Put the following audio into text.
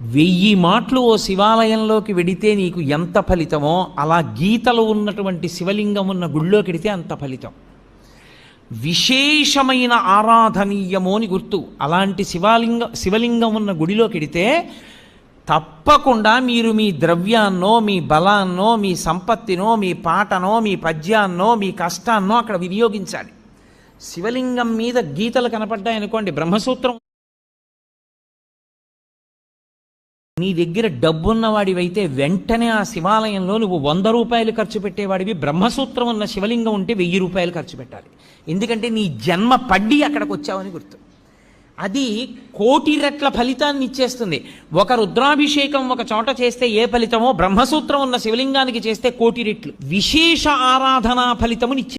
వెయ్యి మాటలు ఓ శివాలయంలోకి వెడితే నీకు ఎంత ఫలితమో అలా గీతలు ఉన్నటువంటి శివలింగం ఉన్న గుళ్ళోకి వెడితే అంత ఫలితం. విశేషమైన ఆరాధనీయము అని గుర్తు. అలాంటి శివాలింగ శివలింగం ఉన్న గుడిలోకి వెడితే తప్పకుండా మీరు మీ ద్రవ్యాన్నో మీ బలాన్నో మీ సంపత్తినో మీ పాటనో మీ పద్యాన్నో మీ కష్టాన్నో అక్కడ వినియోగించాలి. శివలింగం మీద గీతలు కనపడ్డాయనుకోండి బ్రహ్మసూత్రం నీ దగ్గర డబ్బున్నవాడివైతే వెంటనే ఆ శివాలయంలో నువ్వు వంద రూపాయలు ఖర్చు పెట్టేవాడివి. బ్రహ్మసూత్రం ఉన్న శివలింగం ఉంటే వెయ్యి రూపాయలు ఖర్చు పెట్టాలి. ఎందుకంటే నీ జన్మ పడ్డి అక్కడికి వచ్చావని గుర్తు. అది కోటి రెట్ల ఫలితాన్ని ఇచ్చేస్తుంది. ఒక రుద్రాభిషేకం ఒక చోట చేస్తే ఏ ఫలితమో బ్రహ్మసూత్రం ఉన్న శివలింగానికి చేస్తే కోటి రెట్లు. విశేష ఆరాధనా ఫలితమునిచ్చే